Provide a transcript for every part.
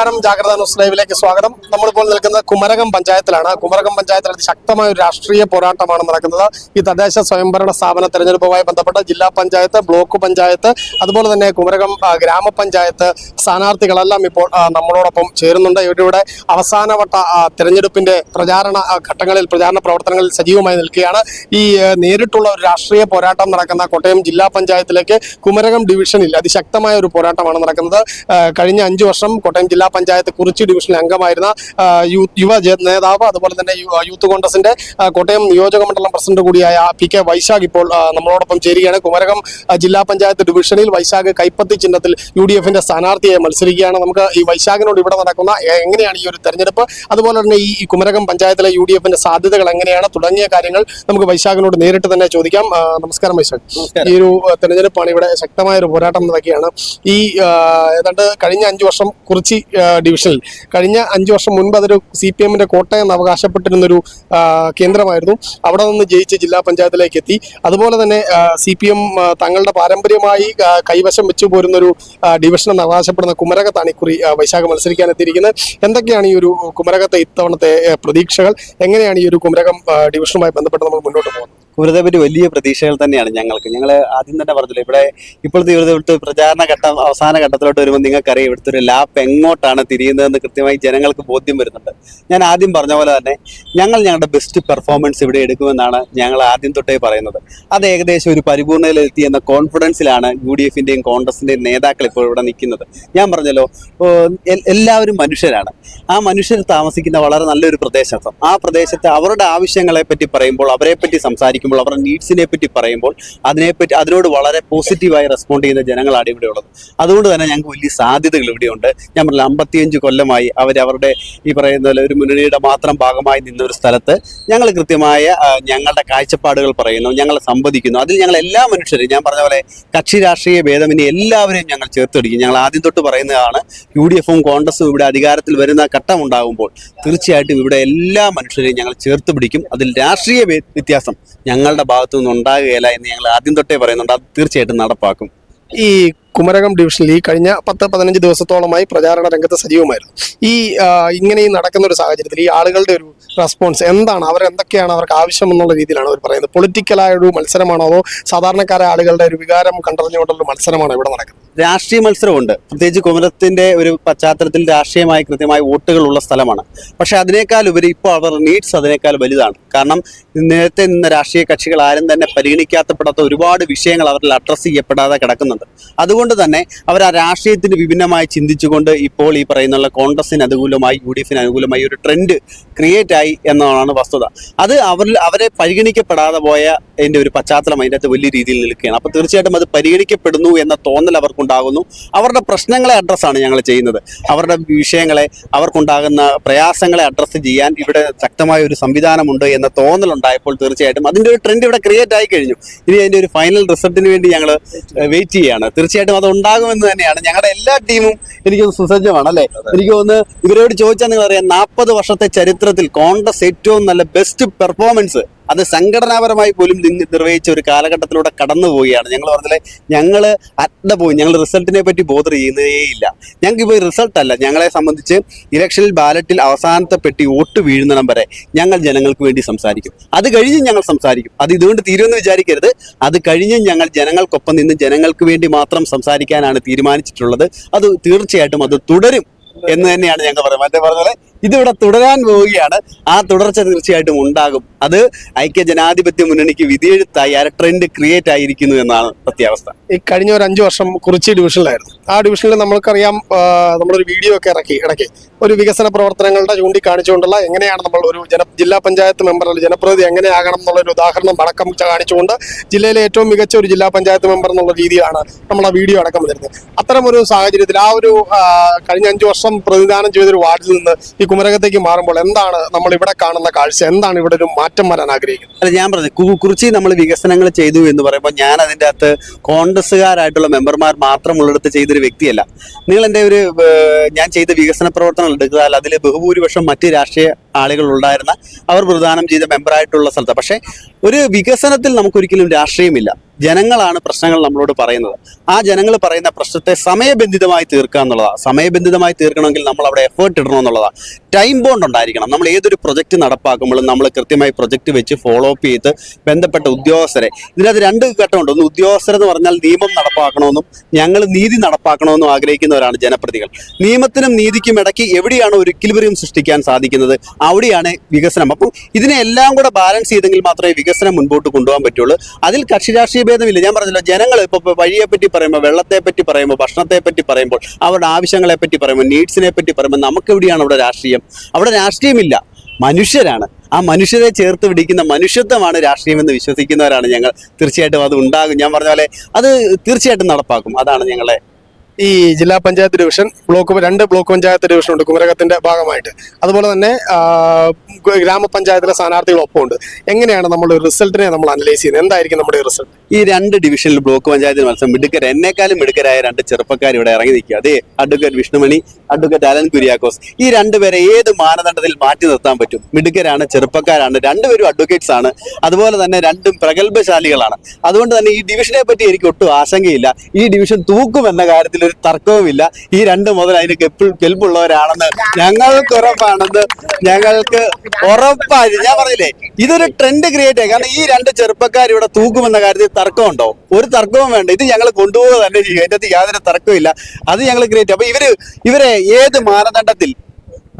നമസ്കാരം. ജാഗ്രത ന്യൂസ് ലൈവിലേക്ക് സ്വാഗതം. നമ്മളിപ്പോൾ നിൽക്കുന്നത് കുമരകം പഞ്ചായത്തിലാണ്. കുമരകം പഞ്ചായത്തിൽ അതിശക്തമായ ഒരു രാഷ്ട്രീയ പോരാട്ടമാണ് നടക്കുന്നത്. ഈ തദ്ദേശ സ്വയംഭരണ സ്ഥാപന തെരഞ്ഞെടുപ്പുമായി ബന്ധപ്പെട്ട് ജില്ലാ പഞ്ചായത്ത് ബ്ലോക്ക് പഞ്ചായത്ത് അതുപോലെ തന്നെ കുമരകം ഗ്രാമപഞ്ചായത്ത് സ്ഥാനാർത്ഥികളെല്ലാം ഇപ്പോൾ നമ്മളോടൊപ്പം ചേരുന്നുണ്ട്. ഇവരുടെ അവസാനവട്ട തെരഞ്ഞെടുപ്പിന്റെ പ്രചാരണ ഘട്ടങ്ങളിൽ പ്രചാരണ പ്രവർത്തനങ്ങളിൽ സജീവമായി നിൽക്കുകയാണ്. ഈ നേരിട്ടുള്ള ഒരു രാഷ്ട്രീയ പോരാട്ടം നടക്കുന്ന കോട്ടയം ജില്ലാ പഞ്ചായത്തിലേക്ക് കുമരകം ഡിവിഷനിൽ അതിശക്തമായ ഒരു പോരാട്ടമാണ് നടക്കുന്നത്. കഴിഞ്ഞ അഞ്ചു വർഷം കോട്ടയം ജില്ലാ പഞ്ചായത്ത് കുറിച്ചി ഡിവിഷനിൽ അംഗമായിരുന്ന യുവ നേതാവ് അതുപോലെ തന്നെ യൂത്ത് കോൺഗ്രസിന്റെ കോട്ടയം നിയോജക മണ്ഡലം പ്രസിഡന്റ് കൂടിയായ പി കെ വൈശാഖ് ഇപ്പോൾ നമ്മളോടൊപ്പം ചേരുകയാണ്. കുമരകം ജില്ലാ പഞ്ചായത്ത് ഡിവിഷനിൽ വൈശാഖ് കൈപ്പത്തി ചിഹ്നത്തിൽ യു ഡി എഫിന്റെ സ്ഥാനാർത്ഥിയായി മത്സരിക്കുകയാണ്. നമുക്ക് ഈ വൈശാഖിനോട് ഇവിടെ നടക്കുന്ന എങ്ങനെയാണ് ഈ ഒരു തെരഞ്ഞെടുപ്പ്? അതുപോലെ തന്നെ ഈ കുമരകം പഞ്ചായത്തിലെ യു ഡി എഫിന്റെ സാധ്യതകൾ എങ്ങനെയാണ്? തുടങ്ങിയ കാര്യങ്ങൾ നമുക്ക് വൈശാഖിനോട് നേരിട്ട് തന്നെ ചോദിക്കാം. നമസ്കാരം വൈശാഖ്. ഈ ഒരു തെരഞ്ഞെടുപ്പാണ് ഇവിടെ ശക്തമായ ഒരു പോരാട്ടം നടക്കുകയാണ്. ഈ ഏതാണ്ട് കഴിഞ്ഞ അഞ്ചു വർഷം കുറിച്ചി ഡിവിഷനിൽ. കഴിഞ്ഞ അഞ്ചു വർഷം മുൻപ് അതൊരു സി പി എമ്മിന്റെ കോട്ടയം എന്ന് അവകാശപ്പെട്ടിരുന്നൊരു കേന്ദ്രമായിരുന്നു. അവിടെ നിന്ന് ജയിച്ച് ജില്ലാ പഞ്ചായത്തിലേക്ക് എത്തി. അതുപോലെ തന്നെ സി പി എം തങ്ങളുടെ പാരമ്പര്യമായി കൈവശം വെച്ചു പോരുന്നൊരു ഡിവിഷൻ എന്ന് അവകാശപ്പെടുന്ന കുമരകത്താണ് ഇക്കുറി വൈശാഖ മത്സരിക്കാൻ എത്തിയിരിക്കുന്നത് എന്തൊക്കെയാണ് ഈ ഒരു കുമരകത്തെ ഇത്തവണത്തെ പ്രതീക്ഷകൾ? എങ്ങനെയാണ് ഈ ഒരു കുമരകം ഡിവിഷനുമായി ബന്ധപ്പെട്ട് നമ്മൾ മുന്നോട്ട് പോകുന്നത്? കുമരത്തെ പറ്റി വലിയ പ്രതീക്ഷകൾ തന്നെയാണ് ഞങ്ങൾക്ക്. ഞങ്ങൾ ആദ്യം തന്നെ പറഞ്ഞില്ല ഇവിടെ ഇപ്പോഴത്തെ ഇവിടുത്തെ പ്രചാരണ ഘട്ടം അവസാന ഘട്ടത്തിലോട്ട് വരുമ്പോൾ നിങ്ങൾക്കറിയാം ഇവിടുത്തെ ഒരു ലാപ്പ് എങ്ങോട്ടാണ് തിരിയുന്നതെന്ന് കൃത്യമായി ജനങ്ങൾക്ക് ബോധ്യം വരുന്നുണ്ട്. ഞാൻ ആദ്യം പറഞ്ഞ പോലെ തന്നെ ഞങ്ങൾ ഞങ്ങളുടെ ബെസ്റ്റ് പെർഫോമൻസ് ഇവിടെ എടുക്കുമെന്നാണ് ഞങ്ങൾ ആദ്യം തൊട്ടേ പറയുന്നത്. അത് ഏകദേശം ഒരു പരിപൂർണതയിലെത്തി എന്ന കോൺഫിഡൻസിലാണ് യു ഡി എഫിന്റെയും കോൺഗ്രസിന്റെയും നേതാക്കൾ ഇപ്പോൾ ഇവിടെ നിൽക്കുന്നത്. ഞാൻ പറഞ്ഞല്ലോ എല്ലാവരും മനുഷ്യരാണ്. ആ മനുഷ്യർ താമസിക്കുന്ന വളരെ നല്ലൊരു പ്രദേശം ആ പ്രദേശത്ത് അവരുടെ ആവശ്യങ്ങളെ പറ്റി പറയുമ്പോൾ അവരെ പറ്റി സംസാരിക്കുമ്പോൾ അവരുടെ നീഡ്സിനെ പറ്റി പറയുമ്പോൾ അതിനെപ്പറ്റി അതിനോട് വളരെ പോസിറ്റീവായി റെസ്പോണ്ട് ചെയ്യുന്ന ജനങ്ങളാണ് ഇവിടെ ഉള്ളത്. അതുകൊണ്ട് തന്നെ ഞങ്ങൾക്ക് വലിയ സാധ്യതകൾ ഇവിടെയുണ്ട്. ഞാൻ പറഞ്ഞ അമ്പത്തിയഞ്ച് കൊല്ലമായി അവർ അവരുടെ ഈ പറയുന്ന പോലെ ഒരു മുന്നണിയുടെ മാത്രം ഭാഗമായി നിന്ന ഒരു സ്ഥലത്ത് ഞങ്ങൾ കൃത്യമായ ഞങ്ങളുടെ കാഴ്ചപ്പാടുകൾ പറയുന്നു ഞങ്ങൾ സംവദിക്കുന്നു. അതിൽ ഞങ്ങൾ എല്ലാ മനുഷ്യരും ഞാൻ പറഞ്ഞ പോലെ കക്ഷി രാഷ്ട്രീയ ഭേദമിനെ എല്ലാവരെയും ഞങ്ങൾ ചേർത്തെടുക്കും. ഞങ്ങൾ ആദ്യം തൊട്ട് പറയുന്നതാണ് യു ഡി എഫും കോൺഗ്രസും ഇവിടെ അധികാരത്തിൽ വരുന്ന ഘട്ടം ഉണ്ടാകുമ്പോൾ തീർച്ചയായിട്ടും ഇവിടെ എല്ലാ മനുഷ്യരെയും ഞങ്ങൾ ചേർത്ത് പിടിക്കും. അതിൽ രാഷ്ട്രീയ വ്യ- വ്യത്യാസം ഞങ്ങളുടെ ഭാഗത്തു നിന്ന് ഉണ്ടാകുകയില്ല എന്ന് ഞങ്ങൾ ആദ്യം തൊട്ടേ പറയുന്നുണ്ട്. അത് തീർച്ചയായിട്ടും നടപ്പാക്കും. ഈ കുമരകം ഡിവിഷനിൽ ഈ കഴിഞ്ഞ പത്ത് പതിനഞ്ച് ദിവസത്തോളമായി പ്രചാരണ രംഗത്ത് സജീവമായിരുന്നു. ഈ ഇങ്ങനെ ഈ നടക്കുന്ന ഒരു സാഹചര്യത്തിൽ ഈ ആളുകളുടെ ഒരു റെസ്പോൺസ് എന്താണ്? അവർ എന്തൊക്കെയാണ് അവർക്ക് ആവശ്യം എന്നുള്ള രീതിയിലാണ് അവർ പറയുന്നത്. പൊളിറ്റിക്കലായ ഒരു മത്സരമാണോ അതോ സാധാരണക്കാരായ ആളുകളുടെ ഒരു വികാരം കണ്ടറിഞ്ഞുകൊണ്ടുള്ള മത്സരമാണോ ഇവിടെ നടക്കുന്നത്? രാഷ്ട്രീയ മത്സരമുണ്ട്. പ്രത്യേകിച്ച് കുമരത്തിന്റെ ഒരു പശ്ചാത്തലത്തിൽ രാഷ്ട്രീയമായി കൃത്യമായ വോട്ടുകളുള്ള സ്ഥലമാണ്. പക്ഷെ അതിനേക്കാൾ ഉപരി ഇപ്പോൾ അവർ നീഡ്സ് അതിനേക്കാൾ വലുതാണ്. കാരണം നേരത്തെ നിന്ന രാഷ്ട്രീയ കക്ഷികൾ ആരും തന്നെ പരിഗണിക്കാത്തപ്പെടാത്ത ഒരുപാട് വിഷയങ്ങൾ അവരിൽ അഡ്രസ്സ് ചെയ്യപ്പെടാതെ കിടക്കുന്നുണ്ട്. അതുകൊണ്ട് തന്നെ അവർ ആ രാഷ്ട്രീയത്തിന് വിഭിന്നമായി ചിന്തിച്ചുകൊണ്ട് ഇപ്പോൾ ഈ പറയുന്ന കോൺഗ്രസിന് അനുകൂലമായി യു ഡി എഫിന് അനുകൂലമായി ഒരു ട്രെൻഡ് ക്രിയേറ്റ് ആയി എന്നതാണ് വസ്തുത. അത് അവരിൽ അവരെ പരിഗണിക്കപ്പെടാതെ പോയ എന്റെ ഒരു പശ്ചാത്തലം അതിന്റെ അകത്ത് വലിയ രീതിയിൽ നിൽക്കുകയാണ്. അപ്പോൾ തീർച്ചയായിട്ടും അത് പരിഗണിക്കപ്പെടുന്നു എന്ന തോന്നൽ അവർക്കുണ്ടാകുന്നു. അവരുടെ പ്രശ്നങ്ങളെ അഡ്രസ്സാണ് ഞങ്ങൾ ചെയ്യുന്നത്. അവരുടെ വിഷയങ്ങളെ അവർക്കുണ്ടാകുന്ന പ്രയാസങ്ങളെ അഡ്രസ്സ് ചെയ്യാൻ ഇവിടെ ശക്തമായ ഒരു സംവിധാനമുണ്ട് എന്ന തോന്നൽ ഉണ്ടായപ്പോൾ തീർച്ചയായിട്ടും അതിന്റെ ഒരു ട്രെൻഡ് ഇവിടെ ക്രിയേറ്റ് ആയി കഴിഞ്ഞു. ഇനി അതിന്റെ ഒരു ഫൈനൽ റിസൾട്ടിന് വേണ്ടി ഞങ്ങൾ വെയിറ്റ് ചെയ്യുകയാണ്. തീർച്ചയായിട്ടും അത് ഉണ്ടാകുമെന്ന് തന്നെയാണ്. ഞങ്ങളുടെ എല്ലാ ടീമും എനിക്ക് സുസജ്ജമാണ് അല്ലേ? എനിക്ക് തോന്നുന്നു ഇവരോട് ചോദിച്ചാൽ നിങ്ങൾ അറിയാം നാൽപ്പത് വർഷത്തെ ചരിത്രത്തിൽ കോൺഗ്രസ് ഏറ്റവും നല്ല ബെസ്റ്റ് പെർഫോമൻസ് അത് സംഘടനാപരമായി പോലും നിർവഹിച്ച ഒരു കാലഘട്ടത്തിലൂടെ കടന്നു പോവുകയാണ്. ഞങ്ങൾ പറഞ്ഞാൽ ഞങ്ങൾ അറ്റ പോയി ഞങ്ങൾ റിസൾട്ടിനെ പറ്റി ബോധർ ചെയ്യുന്നതേയില്ല ഞങ്ങൾക്ക് ഇപ്പോൾ റിസൾട്ട് അല്ല. ഞങ്ങളെ സംബന്ധിച്ച് ഇലക്ഷനിൽ ബാലറ്റിൽ അവസാനത്തെ പെട്ടി വോട്ട് വീഴുന്നിടം വരെ ഞങ്ങൾ ജനങ്ങൾക്ക് വേണ്ടി സംസാരിക്കും. അത് കഴിഞ്ഞും ഞങ്ങൾ സംസാരിക്കും. അത് ഇതുകൊണ്ട് തീരുമെന്ന് വിചാരിക്കരുത്. അത് കഴിഞ്ഞും ഞങ്ങൾ ജനങ്ങൾക്കൊപ്പം നിന്ന് ജനങ്ങൾക്ക് വേണ്ടി മാത്രം സംസാരിക്കാനാണ് തീരുമാനിച്ചിട്ടുള്ളത്. അത് തീർച്ചയായിട്ടും അത് തുടരും എന്ന് തന്നെയാണ് ഞങ്ങൾ പറയുന്നത്. മറ്റേ പറഞ്ഞ പോലെ ഇതിവിടെ തുടരാൻ പോവുകയാണ്. ആ തുടർച്ച തീർച്ചയായിട്ടും ഉണ്ടാകും. അത് ഐക്യ ജനാധിപത്യ മുന്നണിക്ക് വിധിയെഴുത്തായി ആ ട്രെൻഡ് ക്രിയേറ്റ് ആയിരിക്കുന്നു എന്നാണ് സത്യാവസ്ഥ. ഈ കഴിഞ്ഞ ഒരു അഞ്ചു വർഷം കുറിച്ചി ഡിവിഷനിലായിരുന്നു ആ ഡിവിഷനിൽ നമ്മൾക്കറിയാം നമ്മളൊരു വീഡിയോ ഒക്കെ ഇറക്കി ഇടയ്ക്ക്. ഒരു വികസന പ്രവർത്തനങ്ങളുടെ ചൂണ്ടിക്കാണിച്ചുകൊണ്ടുള്ള എങ്ങനെയാണ് നമ്മൾ ഒരു ജന ജില്ലാ പഞ്ചായത്ത് മെമ്പർ അല്ലെങ്കിൽ ജനപ്രതിനിധി എങ്ങനെയാകണം എന്നുള്ള ഒരു ഉദാഹരണം അടക്കം കാണിച്ചുകൊണ്ട് ജില്ലയിലെ ഏറ്റവും മികച്ച ഒരു ജില്ലാ പഞ്ചായത്ത് മെമ്പർ എന്നുള്ള രീതിയാണ് നമ്മൾ ആ വീഡിയോ അടക്കം വരുന്നത് അത്തരം ഒരു സാഹചര്യത്തിൽ ആ ഒരു കഴിഞ്ഞ അഞ്ചു വർഷം പ്രതിദാനം ചെയ്തൊരു വാർഡിൽ നിന്ന് ഈ കുമരകത്തേക്ക് മാറുമ്പോൾ എന്താണ് നമ്മൾ ഇവിടെ കാണുന്ന കാഴ്ച? എന്താണ് ഇവിടെ ഒരു മാറ്റം വരാൻ ആഗ്രഹിക്കുന്നത്? അല്ല ഞാൻ പറഞ്ഞു കുറിച്ചി നമ്മൾ വികസനങ്ങൾ ചെയ്തു എന്ന് പറയുമ്പോൾ ഞാൻ അതിന്റെ അകത്ത് കോൺഗ്രസ്സുകാരായിട്ടുള്ള മെമ്പർമാർ മാത്രം മാത്രമുള്ളിടത്ത് ചെയ്തൊരു വ്യക്തിയല്ല. നിങ്ങൾ എന്റെ ഒരു ഞാൻ ചെയ്ത വികസന പ്രവർത്തനങ്ങൾ എടുത്താൽ അതിൽ ബഹുഭൂരിപക്ഷം മറ്റ് രാഷ്ട്രീയ ആളുകൾ ഉണ്ടായിരുന്ന അവർ പ്രദാനം ചെയ്ത മെമ്പറായിട്ടുള്ള സ്ഥലത്ത്. പക്ഷേ ഒരു വികസനത്തിൽ നമുക്കൊരിക്കലും രാഷ്ട്രീയമില്ല. ജനങ്ങളാണ് പ്രശ്നങ്ങൾ നമ്മളോട് പറയുന്നത്. ആ ജനങ്ങൾ പറയുന്ന പ്രശ്നത്തെ സമയബന്ധിതമായി തീർക്കുക എന്നുള്ളതാണ് സമയബന്ധിതമായി തീർക്കണമെങ്കിൽ നമ്മൾ അവിടെ എഫേർട്ട് ഇടണം എന്നുള്ളതാണ് ടൈം ബോണ്ട് ഉണ്ടായിരിക്കണം. നമ്മൾ ഏതൊരു പ്രൊജക്റ്റ് നടപ്പാക്കുമ്പോഴും നമ്മൾ കൃത്യമായി പ്രൊജക്റ്റ് വെച്ച് ഫോളോ അപ്പ് ചെയ്ത് ബന്ധപ്പെട്ട ഉദ്യോഗസ്ഥരെ. ഇതിനകത്ത് രണ്ട് ഘട്ടമുണ്ട്. ഒന്ന് ഉദ്യോഗസ്ഥരെന്ന് പറഞ്ഞാൽ നിയമം നടപ്പാക്കണമെന്നും ഞങ്ങൾ നീതി നടപ്പാക്കണമെന്നും ആഗ്രഹിക്കുന്നവരാണ് ജനപ്രതികൾ. നിയമത്തിനും നീതിക്കും ഇടയ്ക്ക് എവിടെയാണ് ഒരു ഇക്വിലിബറിയം സൃഷ്ടിക്കാൻ സാധിക്കുന്നത്? അവിടെയാണ് വികസനം. അപ്പം ഇതിനെ എല്ലാം കൂടെ ബാലൻസ് ചെയ്തെങ്കിൽ മാത്രമേ വികസനം മുൻപോട്ട് കൊണ്ടുപോകാൻ പറ്റുള്ളൂ. അതിൽ കക്ഷി രാഷ്ട്രീയ ഭേദമില്ല. ഞാൻ പറഞ്ഞല്ലോ ജനങ്ങൾ ഇപ്പോൾ വഴിയെ പറ്റി പറയുമ്പോൾ വെള്ളത്തെ പറ്റി പറയുമ്പോൾ ഭക്ഷണത്തെ പറ്റി പറയുമ്പോൾ അവരുടെ ആവശ്യങ്ങളെ പറ്റി പറയുമ്പോൾ നീഡ്സിനെ പറ്റി പറയുമ്പോൾ നമുക്ക് എവിടെയാണ് അവിടെ രാഷ്ട്രീയം? അവിടെ രാഷ്ട്രീയമില്ല. മനുഷ്യരാണ്. ആ മനുഷ്യരെ ചേർത്ത് പിടിക്കുന്ന മനുഷ്യത്വമാണ് രാഷ്ട്രീയം എന്ന് വിശ്വസിക്കുന്നവരാണ് ഞങ്ങൾ. തീർച്ചയായിട്ടും അത് ഉണ്ടാകും. ഞാൻ പറഞ്ഞ പോലെ അത് തീർച്ചയായിട്ടും നടപ്പാക്കും. അതാണ് ഞങ്ങളെ ഈ ജില്ലാ പഞ്ചായത്ത് ഡിവിഷൻ ബ്ലോക്ക് രണ്ട് ബ്ലോക്ക് പഞ്ചായത്ത് ഡിവിഷൻ ഉണ്ട് കുമരകത്തിന്റെ ഭാഗമായിട്ട്. അതുപോലെ തന്നെ ഗ്രാമപഞ്ചായത്തിലെ സ്ഥാനാർത്ഥികളൊപ്പം ഉണ്ട് എങ്ങനെയാണ് നമ്മൾ റിസൾട്ടിനെ നമ്മൾ അനലൈസ് ചെയ്യുന്നത്? എന്തായിരിക്കും നമ്മുടെ റിസൾട്ട്? ഈ രണ്ട് ഡിവിഷനിൽ ബ്ലോക്ക് പഞ്ചായത്തിൽ മത്സരം മിടുക്കർ എന്നെക്കാളും മിടുക്കരായ രണ്ട് ചെറുപ്പക്കാർ ഇവിടെ ഇറങ്ങി നിൽക്കുക. അതെ advocate Vishnumani advocate Allen Kuriakose. ഈ രണ്ടുപേരെ ഏത് മാനദണ്ഡത്തിൽ മാറ്റി നിർത്താൻ പറ്റും? മിടുക്കരാണ് ചെറുപ്പക്കാരാണ് രണ്ടുപേരും അഡ്വക്കേറ്റ്സ് ആണ്. അതുപോലെ തന്നെ രണ്ടും പ്രഗത്ഭശാലികളാണ്. അതുകൊണ്ട് തന്നെ ഈ ഡിവിഷനെ പറ്റി എനിക്ക് ഒട്ടും ആശങ്കയില്ല. ഈ ഡിവിഷൻ തൂക്കും എന്ന കാര്യത്തിൽ ഒരു തർക്കവുമില്ല. ഈ രണ്ട് മുതൽ അതിന് കെപ്പിൾ കെൽപ്പുള്ളവരാണെന്ന് ഞങ്ങൾക്ക് ഉറപ്പാണെന്ന് ഞങ്ങൾക്ക് ഉറപ്പായി. ഞാൻ പറഞ്ഞില്ലേ ഇതൊരു ട്രെൻഡ് ക്രിയേറ്റ് ആയി കാരണം ഈ രണ്ട് ചെറുപ്പക്കാർ ഇവിടെ തൂക്കുമെന്ന കാര്യത്തിൽ തർക്കമുണ്ടോ? ഒരു തർക്കവും വേണ്ട. ഇത് ഞങ്ങൾ കൊണ്ടുപോകുക തന്നെ ചെയ്യും. അതിന്റെ അകത്ത് യാതൊരു തർക്കമില്ല അത് ഞങ്ങൾ ക്രിയേറ്റ് അപ്പൊ ഇവർ ഇവരെ ഏത് മാനദണ്ഡത്തിൽ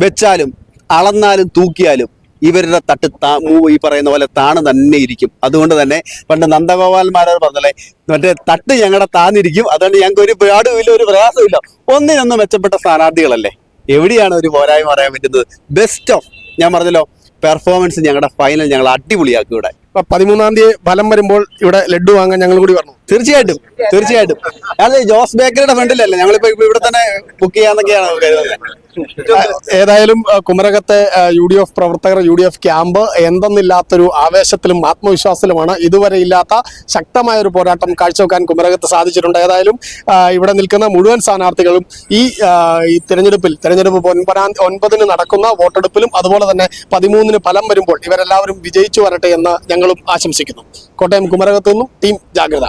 വെച്ചാലും അളന്നാലും തൂക്കിയാലും ഇവരുടെ തട്ട് താ ഈ പറയുന്ന പോലെ താണ് തന്നെ ഇരിക്കും. അതുകൊണ്ട് തന്നെ പണ്ട് നന്ദഗോപാൽമാരർ പറഞ്ഞല്ലേ മറ്റേ തട്ട് ഞങ്ങളുടെ താന്നിരിക്കും. അതുകൊണ്ട് ഞങ്ങൾക്ക് ഒരു പാടുമില്ല ഒരു പ്രയാസമില്ല ഒന്നിനൊന്നും മെച്ചപ്പെട്ട സ്ഥാനാർത്ഥികളല്ലേ. എവിടെയാണ് ഒരു പോരായ്മ പറയാൻ പറ്റുന്നത്? ബെസ്റ്റ് ഓഫ് ഞാൻ പറഞ്ഞല്ലോ പെർഫോമൻസ് ഞങ്ങളുടെ ഫൈനൽ ഞങ്ങൾ അടിപൊളിയാക്കും ഇവിടെ. പതിമൂന്നാം തീയതി ഫലം വരുമ്പോൾ ഇവിടെ ലഡു വാങ്ങാൻ ഞങ്ങൾ കൂടി പറഞ്ഞു തീർച്ചയായിട്ടും തീർച്ചയായിട്ടും. അതെ ജോസ് ബേക്കറിയുടെ ഫ്രണ്ടിലല്ലേ ഞങ്ങളിപ്പോ ഇവിടെ തന്നെ ബുക്ക് ചെയ്യാന്നൊക്കെയാണ് കരുതുന്നത്. ഏതായാലും കുമരകത്തെ യു ഡി എഫ് പ്രവർത്തകർ യു ഡി എഫ് ക്യാമ്പ് എന്തെന്നില്ലാത്തൊരു ആവേശത്തിലും ആത്മവിശ്വാസത്തിലുമാണ് ഇതുവരെ ഇല്ലാത്ത ശക്തമായ ഒരു പോരാട്ടം കാഴ്ചവെക്കാൻ കുമരകത്ത് സാധിച്ചിട്ടുണ്ട്. ഏതായാലും ഇവിടെ നിൽക്കുന്ന മുഴുവൻ സ്ഥാനാർത്ഥികളും ഈ ഈ തിരഞ്ഞെടുപ്പിൽ തിരഞ്ഞെടുപ്പ് ഒൻപതാം ഒൻപതിന് നടക്കുന്ന വോട്ടെടുപ്പിലും അതുപോലെ തന്നെ പതിമൂന്നിന് ഫലം വരുമ്പോൾ ഇവരെല്ലാവരും വിജയിച്ചു വരട്ടെ എന്ന് ഞങ്ങളും ആശംസിക്കുന്നു. കോട്ടയം കുമരകത്തു നിന്നും ടീം ജാഗ്രത.